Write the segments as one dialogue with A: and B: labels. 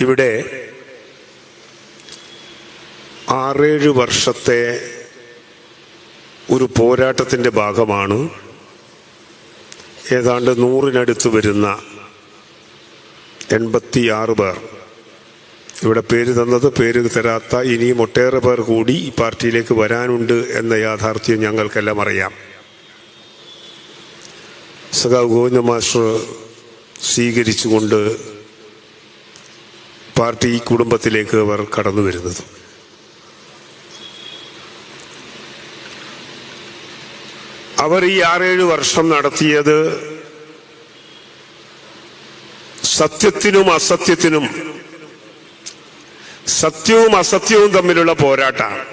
A: ഇവിടെ ആറേഴ് വർഷത്തെ ഒരു പോരാട്ടത്തിന്റെ ഭാഗമാണ് ഏതാണ്ട് നൂറിനടുത്ത് വരുന്ന എൺപത്തിയാറ് പേർ. ഇവിടെ പേര് തന്നത് പേര് തരാത്ത ഇനിയും ഒട്ടേറെ പേർ കൂടി ഈ പാർട്ടിയിലേക്ക് വരാനുണ്ട് എന്ന യാഥാർത്ഥ്യം ഞങ്ങൾക്കെല്ലാം അറിയാം. സഖാവ് ഗോവിന്ദ മാസ്റ്റർ സ്വീകരിച്ചുകൊണ്ട് പാർട്ടി കുടുംബത്തിലേക്ക് അവർ കടന്നു വരുന്നത്. അവർ ഈ ആറേഴ് വർഷം നടത്തിയത് സത്യത്തിനും അസത്യത്തിനും സത്യവും അസത്യവും തമ്മിലുള്ള പോരാട്ടമാണ്.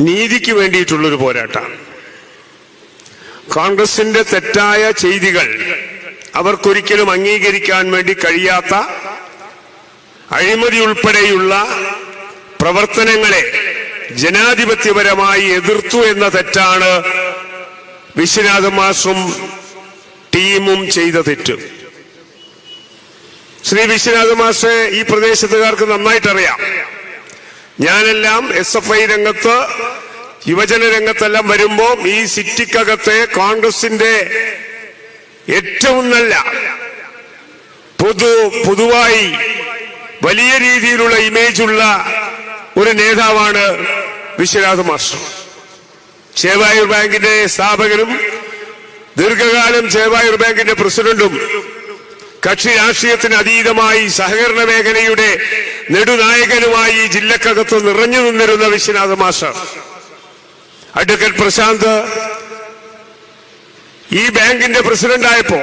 A: നീതിക്ക് വേണ്ടിയിട്ടുള്ളൊരു പോരാട്ടമാണ്. കോൺഗ്രസിന്റെ തെറ്റായ ചെയ്തികൾ അവർക്കൊരിക്കലും അംഗീകരിക്കാൻ വേണ്ടി കഴിയാത്ത അഴിമതി ഉൾപ്പെടെയുള്ള പ്രവർത്തനങ്ങളെ ജനാധിപത്യപരമായി എതിർത്തു എന്ന തെറ്റാണ് വിശ്വനാഥ മാസും ടീമും ചെയ്ത തെറ്റ്. ശ്രീ വിശ്വനാഥ മാസ് ഈ പ്രദേശത്തുകാർക്ക് നന്നായിട്ടറിയാം. ഞാനെല്ലാം എസ് എഫ് ഐ രംഗത്ത് യുവജന രംഗത്തെല്ലാം വരുമ്പോൾ ഈ സിറ്റിക്കകത്തെ കോൺഗ്രസിന്റെ ഏറ്റവും നല്ല പൊതു പൊതുവായി വലിയ രീതിയിലുള്ള ഇമേജ് ഉള്ള ഒരു നേതാവാണ് വിശ്വനാഥ മാസ്റ്റർ. ചേവായൂർ ബാങ്കിന്റെ സ്ഥാപകനും ദീർഘകാലം ചേവായൂർ ബാങ്കിന്റെ പ്രസിഡന്റും കക്ഷി രാഷ്ട്രീയത്തിന് അതീതമായി സഹകരണ മേഖലയുടെ നെടുനായകനുമായി ജില്ലക്കകത്ത് നിറഞ്ഞു നിന്നിരുന്ന വിശ്വനാഥ മാസ്റ്റർ. അഡ്വക്കേറ്റ് പ്രശാന്ത് ഈ ബാങ്കിന്റെ പ്രസിഡന്റായപ്പോ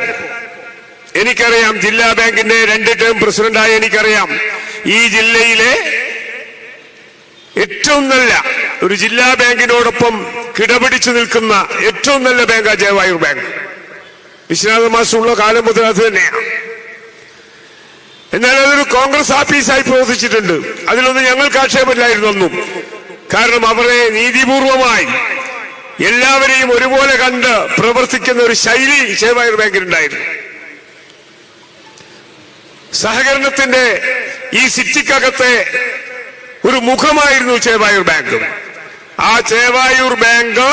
A: എനിക്കറിയാം ജില്ലാ ബാങ്കിന്റെ രണ്ട് ടേം പ്രസിഡന്റായി എനിക്കറിയാം. ഈ ജില്ലയിലെ ഏറ്റവും നല്ല ഒരു ജില്ലാ ബാങ്കിനോടൊപ്പം കിടപിടിച്ചു നിൽക്കുന്ന ഏറ്റവും നല്ല ബാങ്കാ ജയവായൂർ ബാങ്ക്. വിശ്വനാഥ മാസമുള്ള കാലം മുതൽ അത് തന്നെയാണ് എന്നാൽ അതൊരു കോൺഗ്രസ് ആഫീസായി പ്രവർത്തിച്ചിട്ടുണ്ട്. അതിലൊന്നും ഞങ്ങൾക്ക് ആക്ഷേപമില്ലായിരുന്നു ഒന്നും കാരണം അവരെ നീതിപൂർവമായി എല്ലാവരെയും ഒരുപോലെ കണ്ട് പ്രവർത്തിക്കുന്ന ഒരു ശൈലി ചേവായൂർ ബാങ്കിനുണ്ടായിരുന്നു സഹകരണത്തിന്റെ ഈ സിറ്റിക്കകത്തെ ഒരു മുഖമായിരുന്നു ചേവായൂർ ബാങ്ക്. ആ ചേവായൂർ ബാങ്ക്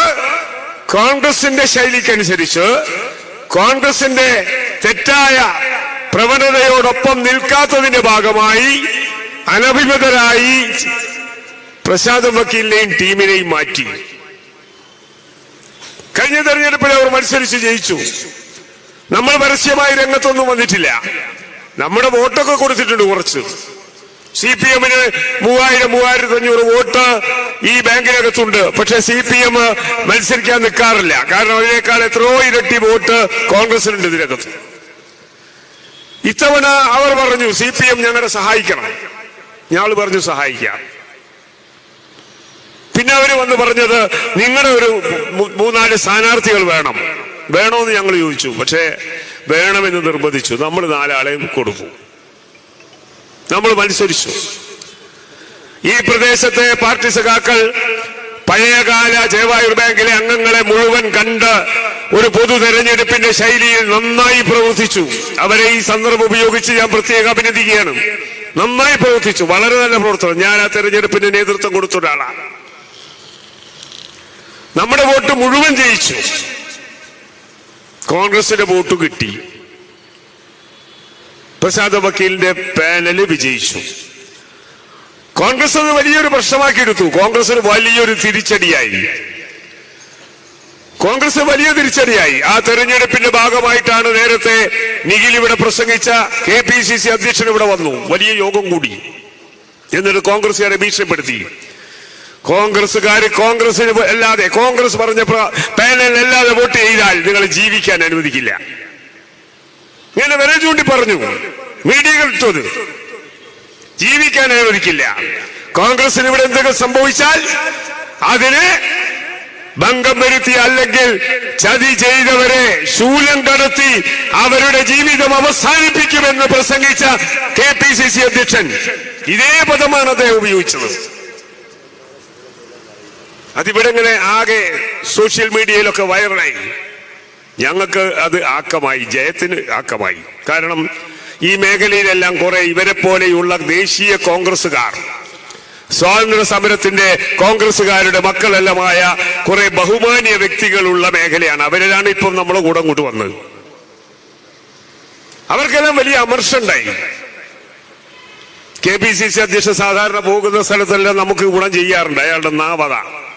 A: കോൺഗ്രസിന്റെ ശൈലിക്കനുസരിച്ച് കോൺഗ്രസിന്റെ തെറ്റായ പ്രവണതയോടൊപ്പം നിൽക്കാത്തതിന്റെ ഭാഗമായി അനഭിമതരായി പ്രസാദ് വക്കീലിനെയും ടീമിനെയും മാറ്റി. കഴിഞ്ഞ തെരഞ്ഞെടുപ്പിൽ അവർ മത്സരിച്ച് ജയിച്ചു. നമ്മൾ പരസ്യമായി രംഗത്തൊന്നും വന്നിട്ടില്ല. നമ്മുടെ വോട്ടൊക്കെ കൊടുത്തിട്ടുണ്ട് കുറച്ച്. സി പി എമ്മിന് മൂവായിരം മൂവായിരത്തി അഞ്ഞൂറ് വോട്ട് ഈ ബാങ്കിനകത്തുണ്ട്. പക്ഷെ സി പി എം മത്സരിക്കാൻ നിൽക്കാറില്ല. കാരണം അതിനേക്കാൾ എത്രയോ ഇരട്ടി വോട്ട് കോൺഗ്രസിനുണ്ട് ഇതിനകത്ത്. ഇത്തവണ അവർ പറഞ്ഞു സി പി എം ഞങ്ങളെ സഹായിക്കണം. ഞങ്ങൾ പറഞ്ഞു സഹായിക്കാം. പിന്നെ അവർ വന്ന് പറഞ്ഞത് നിങ്ങളുടെ ഒരു മൂന്നാൽ സ്ഥാനാർത്ഥികൾ വേണം. വേണമെന്ന് ഞങ്ങൾ ചോദിച്ചു. പക്ഷേ വേണമെന്ന് നിർബന്ധിച്ചു. നമ്മൾ നാലാളെയും കൊടുത്തു. നമ്മൾ മത്സരിച്ചു. ഈ പ്രദേശത്തെ പാർട്ടി സഖാക്കൾ പഴയകാല ജയവായൂർ ബാങ്കിലെ അംഗങ്ങളെ മുഴുവൻ കണ്ട് ഒരു പൊതു തെരഞ്ഞെടുപ്പിന്റെ ശൈലിയിൽ നന്നായി പ്രവർത്തിച്ചു. അവരെ ഈ സന്ദർഭം ഉപയോഗിച്ച് ഞാൻ പ്രത്യേകം അഭിനന്ദിക്കുകയാണ്. നന്നായി പ്രവർത്തിച്ചു. വളരെ നല്ല പ്രവർത്തനം. ഞാൻ ആ തെരഞ്ഞെടുപ്പിന്റെ നേതൃത്വം കൊടുത്ത ഒരാളാണ്. നമ്മുടെ വോട്ട് മുഴുവൻ ജയിച്ചു. കോൺഗ്രസിന്റെ വോട്ട് കിട്ടി. പ്രസാദ് വക്കീലിന്റെ പാനൽ വിജയിച്ചു. കോൺഗ്രസ് അത് വലിയൊരു പ്രശ്നമാക്കി എടുത്തു കോൺഗ്രസിന് വലിയൊരു തിരിച്ചടിയായി. കോൺഗ്രസ് വലിയ തിരിച്ചടിയായി. ആ തെരഞ്ഞെടുപ്പിന്റെ ഭാഗമായിട്ടാണ് നേരത്തെ നിഖിൽ ഇവിടെ പ്രസംഗിച്ച കെ പി സി സി അധ്യക്ഷൻ ഇവിടെ വന്നു. വലിയ യോഗം കൂടി. എന്നിട്ട് കോൺഗ്രസുകാരെ ഭീഷണിപ്പെടുത്തി. കോൺഗ്രസ്സുകാർ കോൺഗ്രസിന് അല്ലാതെ കോൺഗ്രസ് പറഞ്ഞ പാനൽ അല്ലാതെ വോട്ട് ചെയ്താൽ നിങ്ങൾ ജീവിക്കാൻ അനുവദിക്കില്ല. ഇങ്ങനെ വരെ ചൂണ്ടി പറഞ്ഞു. മീഡിയകൾ ജീവിക്കാൻ അനുവദിക്കില്ല. കോൺഗ്രസിന് ഇവിടെ എന്തെങ്കിലും സംഭവിച്ചാൽ അതിന് ഭംഗം വരുത്തി അല്ലെങ്കിൽ ചതി ചെയ്തവരെ ശൂലം കടത്തി അവരുടെ ജീവിതം അവസാനിപ്പിക്കുമെന്ന് പ്രസംഗിച്ച കെ അധ്യക്ഷൻ. ഇതേ പദമാണ് അദ്ദേഹം ഉപയോഗിച്ചത്. അതിവിടെ ഇങ്ങനെ ആകെ സോഷ്യൽ മീഡിയയിലൊക്കെ വൈറലായി. ഞങ്ങൾക്ക് അത് ആക്കമായി ജയത്തിന് ആക്കമായി. കാരണം ഈ മേഖലയിലെല്ലാം കുറെ ഇവരെ പോലെയുള്ള ദേശീയ കോൺഗ്രസ്സുകാർ സ്വാതന്ത്ര്യ സമരത്തിന്റെ കോൺഗ്രസ്സുകാരുടെ മക്കളെല്ലാമായ കുറെ ബഹുമാന്യ വ്യക്തികളുള്ള മേഖലയാണ്. അവരിലാണ് ഇപ്പം നമ്മളെ കൂടെ അങ്ങോട്ട് വന്നത്. അവർക്കെല്ലാം വലിയ അമർഷുണ്ടായി. കെ പി സി സി അധ്യക്ഷൻ സാധാരണ പോകുന്ന സ്ഥലത്തെല്ലാം നമുക്ക് ഗുണം ചെയ്യാറുണ്ട്. അയാളുടെ നാവത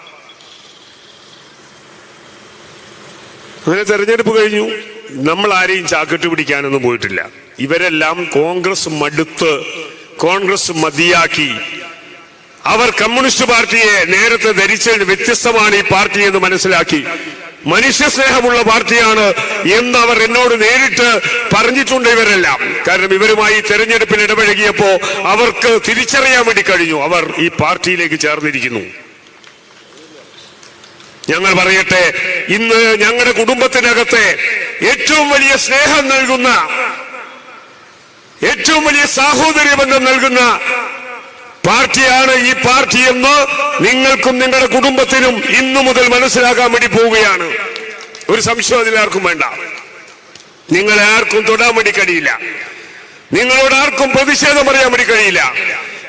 A: അങ്ങനെ തെരഞ്ഞെടുപ്പ് കഴിഞ്ഞു. നമ്മൾ ആരെയും ചാക്കിട്ട് പിടിക്കാനൊന്നും പോയിട്ടില്ല. ഇവരെല്ലാം കോൺഗ്രസ് മടുത്ത് കോൺഗ്രസ് മതിയാക്കി. അവർ കമ്മ്യൂണിസ്റ്റ് പാർട്ടിയെ നേരത്തെ ധരിച്ചതിന് വ്യത്യസ്തമാണ് ഈ പാർട്ടി എന്ന് മനസ്സിലാക്കി. മനുഷ്യസ്നേഹമുള്ള പാർട്ടിയാണ് എന്ന് അവർ എന്നോട് നേരിട്ട് പറഞ്ഞിട്ടുണ്ട് ഇവരെല്ലാം. കാരണം ഇവരുമായി തെരഞ്ഞെടുപ്പിൽ ഇടപഴകിയപ്പോ അവർക്ക് തിരിച്ചറിയാൻ വേണ്ടി കഴിഞ്ഞു. അവർ ഈ പാർട്ടിയിലേക്ക് ചേർന്നിരിക്കുന്നു. ഞങ്ങൾ പറയട്ടെ ഇന്ന് ഞങ്ങളുടെ കുടുംബത്തിനകത്തെ ഏറ്റവും വലിയ സ്നേഹം നൽകുന്ന ഏറ്റവും വലിയ സാഹോദര്യ ബന്ധം നൽകുന്ന പാർട്ടിയാണ് ഈ പാർട്ടി എന്ന് നിങ്ങൾക്കും നിങ്ങളുടെ കുടുംബത്തിനും ഇന്നു മുതൽ മനസ്സിലാക്കാൻ വേണ്ടി പോവുകയാണ്. ഒരു സംശയം അതിലാർക്കും വേണ്ട. നിങ്ങളെ ആർക്കും തൊടാൻ വേണ്ടി കഴിയില്ല. നിങ്ങളോട് ആർക്കും പ്രതിഷേധം പറയാൻ വേണ്ടി കഴിയില്ല.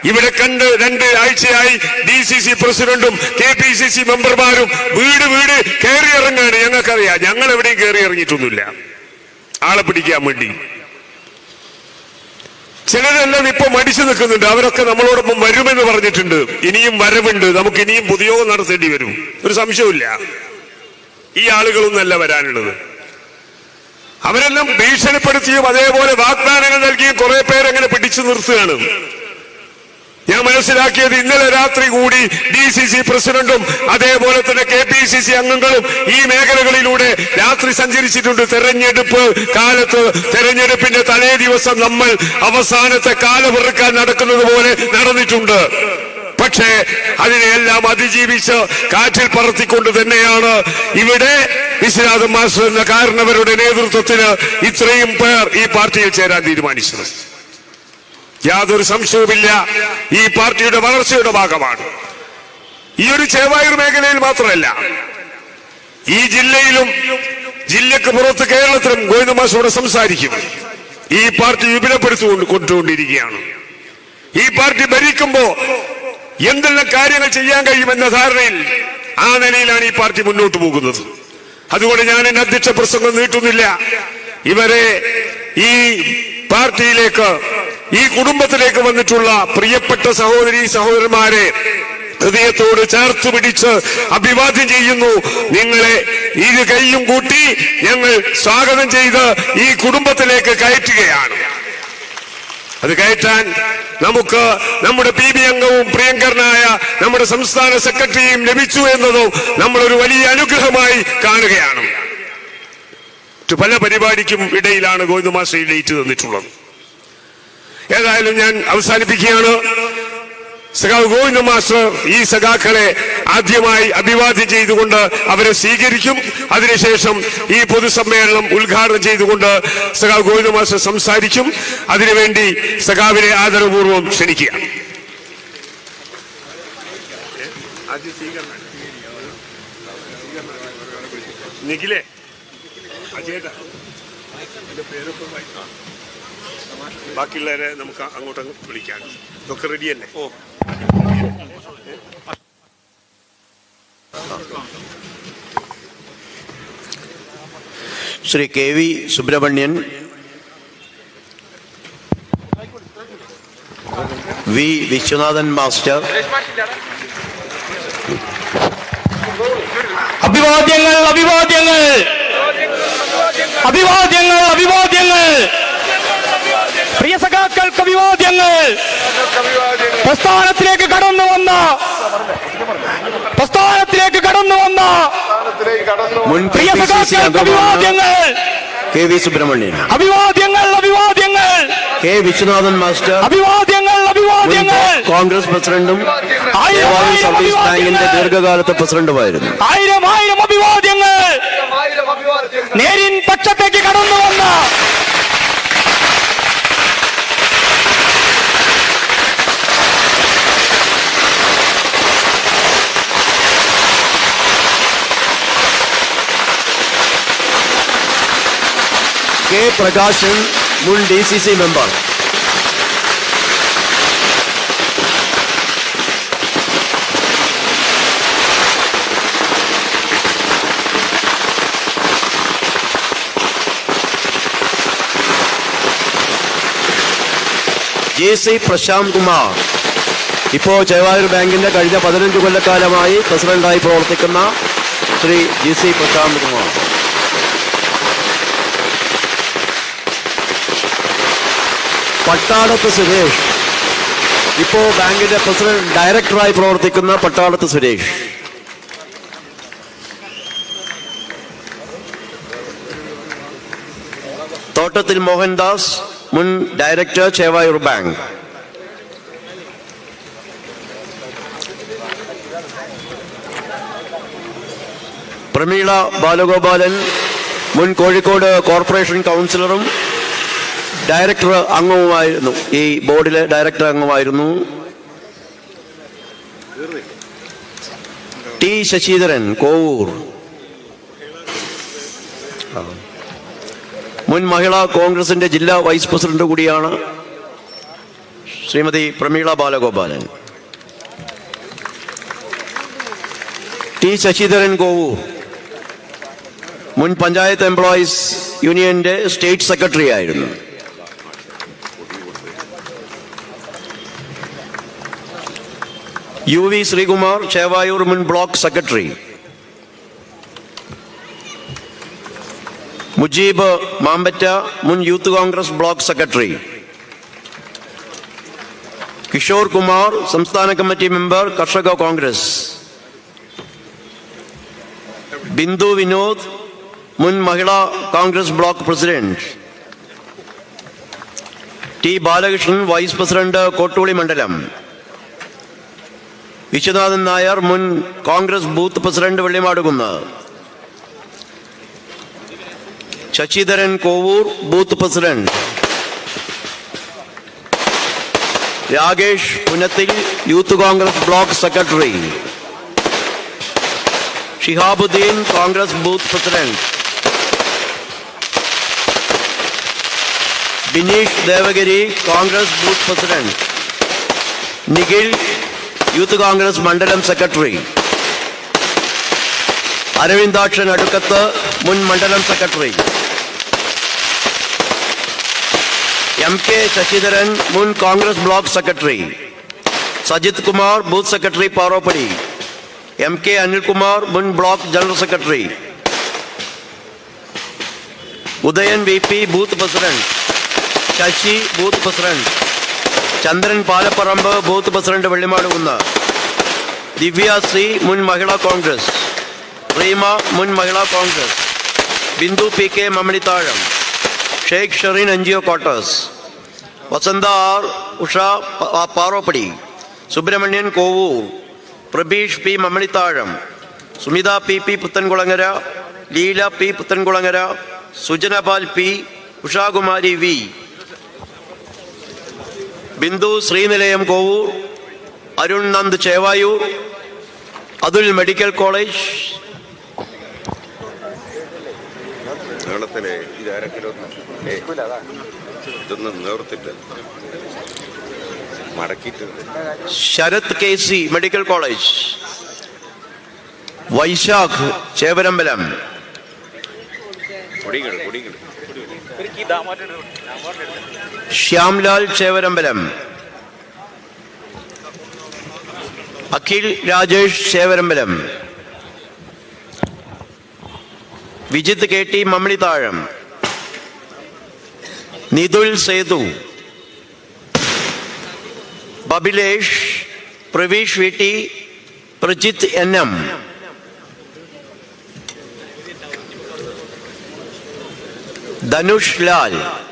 A: ഇവിടെ കണ്ട് രണ്ട് ആഴ്ചയായി ഡി സി സി പ്രസിഡന്റും കെ പി സി സി മെമ്പർമാരും വീട് വീട് കയറി ഇറങ്ങാണ്. ഞങ്ങൾക്കറിയാം. ഞങ്ങൾ എവിടെയും കയറി ഇറങ്ങിയിട്ടൊന്നുമില്ല. ആളെ പിടിക്കാൻ വേണ്ടി. ചിലരെല്ലാം ഇപ്പൊ മടിച്ചു നിൽക്കുന്നുണ്ട്. അവരൊക്കെ നമ്മളോടൊപ്പം വരുമെന്ന് പറഞ്ഞിട്ടുണ്ട്. ഇനിയും വരവുണ്ട്. നമുക്ക് ഇനിയും പൊതുയോഗം നടത്തേണ്ടി വരും. ഒരു സംശയമില്ല ഈ ആളുകളൊന്നല്ല വരാനുള്ളത്. അവരെല്ലാം ഭീഷണിപ്പെടുത്തിയും അതേപോലെ വാഗ്ദാനങ്ങൾ നൽകിയും കുറെ പേരെങ്ങനെ പിടിച്ചു നിർത്തുകയാണ്. ഞാൻ മനസ്സിലാക്കിയത് ഇന്നലെ രാത്രി കൂടി ഡി സി സി പ്രസിഡന്റും അതേപോലെ തന്നെ കെ പി സി സി അംഗങ്ങളും ഈ മേഖലകളിലൂടെ രാത്രി സഞ്ചരിച്ചിട്ടുണ്ട്. തെരഞ്ഞെടുപ്പ് കാലത്ത് തെരഞ്ഞെടുപ്പിന്റെ തലേ ദിവസം നമ്മൾ അവസാനത്തെ കാലവെറുക്കാൻ നടക്കുന്നത് പോലെ നടന്നിട്ടുണ്ട്. പക്ഷേ അതിനെയെല്ലാം അതിജീവിച്ച് കാറ്റിൽ പറത്തിക്കൊണ്ട് തന്നെയാണ് ഇവിടെ വിശ്വനാഥൻ മാസ്റ്റർ എന്ന കാരണവരുടെ നേതൃത്വത്തിന് ഇത്രയും പേർ ഈ പാർട്ടിയിൽ ചേരാൻ തീരുമാനിച്ചത്. യാതൊരു സംശയവുമില്ല. ഈ പാർട്ടിയുടെ വളർച്ചയുടെ ഭാഗമാണ്. ഈ ഒരു ചേവായൂർ മേഖലയിൽ മാത്രമല്ല ഈ ജില്ലയിലും ജില്ലക്ക് പുറത്ത് കേരളത്തിലും ഗോവിന്ദമാസോട് സംസാരിക്കും. ഈ പാർട്ടി വിപുലപ്പെടുത്തുകൊണ്ട് കൊണ്ടുകൊണ്ടിരിക്കുകയാണ്. ഈ പാർട്ടി ഭരിക്കുമ്പോ എന്തെല്ലാം കാര്യങ്ങൾ ചെയ്യാൻ കഴിയുമെന്ന ധാരണയിൽ ആ നിലയിലാണ് ഈ പാർട്ടി മുന്നോട്ട് പോകുന്നത്. അതുകൊണ്ട് ഞാൻ എന്റെ അധ്യക്ഷ പ്രസംഗം നീട്ടുന്നില്ല. ഇവരെ ഈ പാർട്ടിയിലേക്ക് ഈ കുടുംബത്തിലേക്ക് വന്നിട്ടുള്ള പ്രിയപ്പെട്ട സഹോദരി സഹോദരന്മാരെ ഹൃദയത്തോട് ചേർത്ത് പിടിച്ച് അഭിവാദ്യം ചെയ്യുന്നു. നിങ്ങളെ ഇരു കൈയും കൂട്ടി ഞങ്ങൾ സ്വാഗതം ചെയ്ത് ഈ കുടുംബത്തിലേക്ക് കയറ്റുകയാണ്. അത് കയറ്റാൻ നമുക്ക് നമ്മുടെ പി ബി അംഗവും പ്രിയങ്കരനായ നമ്മുടെ സംസ്ഥാന സെക്രട്ടറിയും ലഭിച്ചു എന്നതും നമ്മളൊരു വലിയ അനുഗ്രഹമായി കാണുകയാണ്. പല പരിപാടിക്കും ഇടയിലാണ് ഗോവിന്ദമാശ്രീ ഡേറ്റ് തന്നിട്ടുള്ളത്. ഏതായാലും ഞാൻ അവസാനിപ്പിക്കുകയാണ്. സഖാവ് ഗോവിന്ദ മാസ്റ്റർ ഈ സഖാക്കളെ ആദ്യമായി അഭിവാദ്യം ചെയ്തുകൊണ്ട് അവരെ സ്വീകരിക്കും. അതിനുശേഷം ഈ പൊതുസമ്മേളനം ഉദ്ഘാടനം ചെയ്തുകൊണ്ട് സഖാവ് ഗോവിന്ദ മാസ്റ്റർ സംസാരിക്കും. അതിനുവേണ്ടി സഖാവിനെ ആദരപൂർവം ക്ഷണിക്കുക. നിഖിലേ. അജേട്ടാ. എന്റെ പേരൊക്കെ വായിക്കാം ബാക്കിയുള്ളവരെ നമുക്ക് അങ്ങോട്ട് വിളിക്കാം. ഇതൊക്കെ റെഡി അല്ലേ? ഓ.
B: Shri K V Subramanian V Viswanathan master.
C: അഭിവാദ്യങ്ങൾ അഭിവാദ്യങ്ങൾ. അഭിവാദ്യങ്ങൾ അഭിവാദ്യങ്ങൾ. പ്രിയ സഖാക്കൾക്ക് വിവാദ്യങ്ങൾ പ്രസ്ഥാനത്തിലേക്ക് കടന്നു വന്ന പ്രസ്ഥാനത്തിലേക്ക് കടന്നു വന്ന പ്രിയ സഖാക്കൾക്ക് വിവാദ്യങ്ങൾ
B: കെ വി സുബ്രഹ്മണ്യൻ.
C: അഭിവാദ്യങ്ങൾ അഭിവാദ്യങ്ങൾ.
B: K Viswanathan master.
C: അഭിവാദ്യങ്ങൾ അഭിവാദ്യങ്ങൾ.
B: കോൺഗ്രസ് പ്രസിഡന്റും സർവീസ് ബാങ്കിന്റെ ദീർഘകാലത്തെ പ്രസിഡന്റുമായിരുന്നു.
C: ആയിരം ആയിരം അഭിവാദ്യങ്ങൾ. നേരിൻ പക്ഷത്തേക്ക് കടന്നു വന്ന
B: കെ പ്രകാശൻ മുൻ D C C member J C Prashanth Kumar. ഇപ്പോൾ ജയവാഹർ ബാങ്കിന്റെ കഴിഞ്ഞ പതിനഞ്ച് കൊല്ലക്കാലമായി പ്രസിഡന്റായി പ്രവർത്തിക്കുന്ന ശ്രീ ജി സി പ്രശാന്ത് കുമാർ. പട്ടാളത്ത് സുരേഷ്. ഇപ്പോ ബാങ്കിന്റെ പ്രസിഡന്റ് ഡയറക്ടറായി പ്രവർത്തിക്കുന്ന പട്ടാളത്ത് സുരേഷ്. തോട്ടത്തിൽ മോഹൻദാസ് മുൻ ഡയറക്ടർ ചേവായൂർ ബാങ്ക്. പ്രമീള ബാലഗോപാലൻ മുൻ കോഴിക്കോട് കോർപ്പറേഷൻ കൗൺസിലറും ഡയറക്ടർ അംഗവുമായിരുന്നു. ഈ ബോർഡിലെ ഡയറക്ടർ അംഗമായിരുന്നു ടി ശശിധരൻ കോവൂർ. മുൻ മഹിളാ കോൺഗ്രസിന്റെ ജില്ലാ വൈസ് പ്രസിഡന്റ് കൂടിയാണ് ശ്രീമതി പ്രമീള ബാലഗോപാലൻ. ടി ശശിധരൻ കോവൂർ. മുൻ പഞ്ചായത്ത് എംപ്ലോയീസ് യൂണിയന്റെ സ്റ്റേറ്റ് സെക്രട്ടറി ആയിരുന്നു. യു വി ശ്രീകുമാർ ചേവായൂർ മുൻ ബ്ലോക്ക് സെക്രട്ടറി. മുജീബ് മാമ്പറ്റ മുൻ youth Congress block secretary. Kishore Kumar സംസ്ഥാന committee member Karshaka Congress. Bindu Vinod മുൻ Mahila Congress block president. T Balakrishnan vice president Kottooli മണ്ഡലം. വിശ്വനാഥൻ നായർ മുൻ Congress booth president Vellimadukunnu. Sasidharan Kovoor booth president. Rakesh Punathil youth Congress block secretary. Shihabuddin Congress booth president. Bineesh Devagiri Congress booth president. Nikhil youth Congress മണ്ഡലം secretary. Aravindakshan അടുക്കത്ത് മുൻ മണ്ഡലം secretary. M K Sasidharan മുൻ Congress block secretary. Sajith Kumar booth secretary Paroppady. M K Anilkumar മുൻ block general secretary. Udayan V P booth president. Sasi booth president. Chandran Palaparambu booth president Vellimadukunnu Divya Sree മുൻ മഹിളാ കോൺഗ്രസ്. റീമ മുൻ Mahila Congress. Bindu P K Mammanithazham. Sheikh Shereen N G O quarters. Vasantha R Usha Paroppady. Subramanian Kovoor. Prabeesh P Mammanithazham. Sumitha P P Puthankulangara. Leela P Puthankulangara. Sujanapal P Ushakumari V. Bindu Sreenilayam Kovoor Arun Nand Chevayur Athul medical college.
D: നീളത്തിലെ ഇത് അരക്കിലോ ഏ, ഇതൊന്നും നേർത്തിട്ട് മടക്കിയിട്ടുണ്ട്
B: Sarath K C medical college. Vysakh Chevarambalam.
D: പൊടികൾ പൊടികൾ
B: Shyamlal Chevarambalam. Akhil Rajesh Chevarambalam. Vijith K T Mammanithazham. Nithul Sethu. Babilesh Praveesh V T Prajith N M. Dhanush Lal.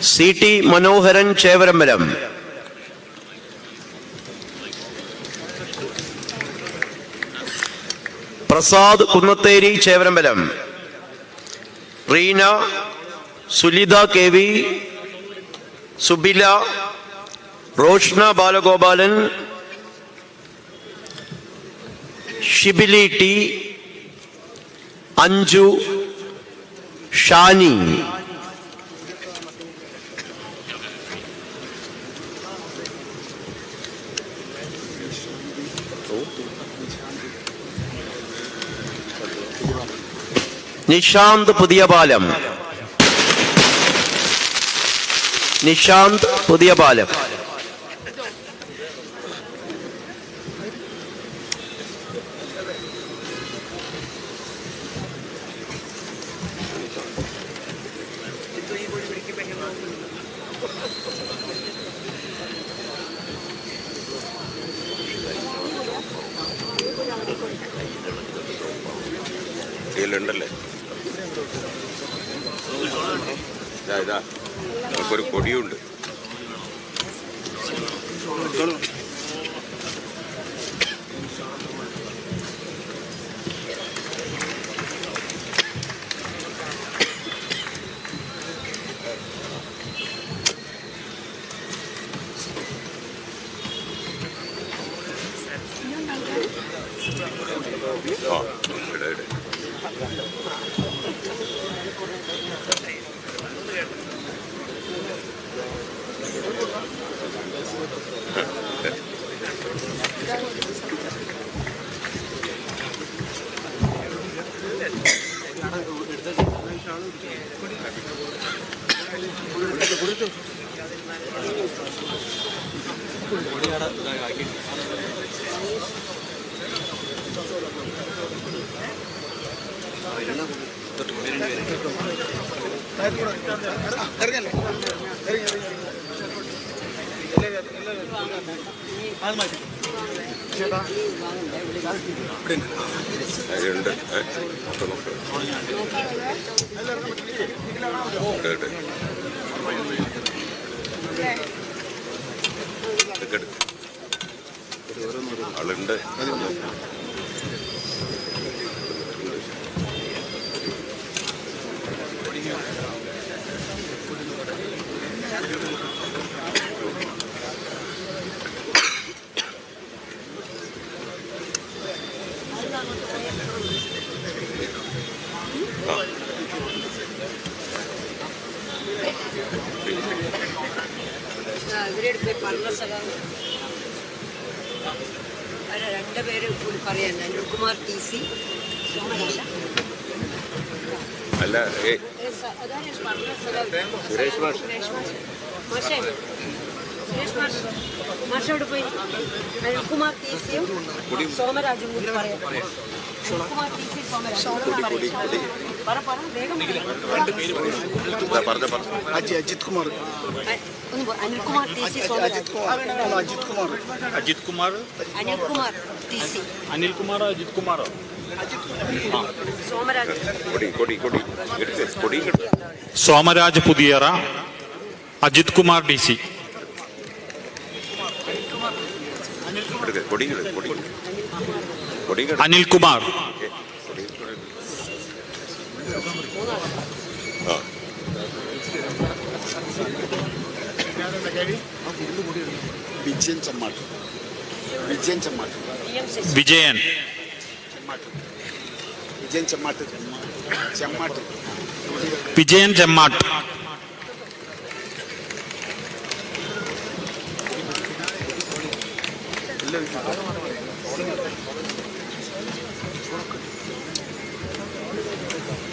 B: C T Manoharan Chevarambalam. Prasad Kunnatheri Chevarambalam. Reena Sulitha K V Subila Roshna Balagopalan Shibili T Anju Shani. Nishanth Puthiyapalam Nishanth പുതിയ പാലം
D: അതിലുണ്ട് ഏ, നോക്ക് നോക്ക്. ഇട്, ഇട്. എടുക്ക്, എടുക്ക്. ആളുണ്ട്
E: ഇവരുടെ പേര് പറഞ്ഞ സ്ഥലം അവരെ രണ്ട് പേര് കൂടി പറയാൻ അനിൽകുമാർ ടി സി സോമനല്ല
D: അല്ല ഏ
E: അതാണ് പറഞ്ഞ സ്ഥലം
D: സുരേഷ് മാഷ്.
E: സുരേഷ് മാഷ് മാഷേ സുരേഷ് മാഷ് മാഷോട് പോയി അനിൽകുമാർ ടി സിയും സോമരാജും കൂടി പറയാം അനിൽകുമാർ ടി സി സോമരാജ് പറ പറ വേഗം
D: ഇതാ പറഞ്ഞ പറഞ്ഞ
F: Aji Ajith Kumar.
E: Anilkumar C Somaraj
F: Ajith Kumar.
G: Ajith Kumar.
E: Anilkumar T C.
G: Anil Kumar Ajith Kumar.
E: Somaraj
D: കൊടി കൊടി കൊടി. എടുക്ക് കൊടി കിട്ടും
G: സോമരാജ് പുതിയറ അജിത് കുമാർ ഡി സി.
D: എടുക്ക് കൊടി കിട്ടും കൊടി കൊടി കിട്ടും
G: അനിൽ കുമാർ
D: ആ
F: വിജയൻ ചമ്മാട്ട് വിജയൻ ചമ്മാട്ട്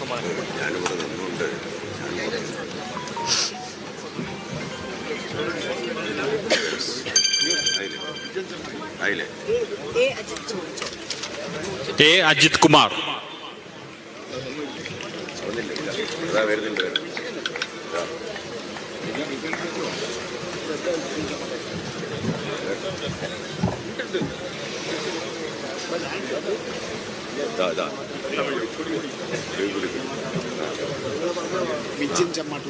D: ഞാനിവിടെ നിന്നുകൊണ്ട് ആയില്ലേ
E: എ അജിത് കുമാർ.
G: എ അജിത്
D: 나나. 민진
F: 잔맛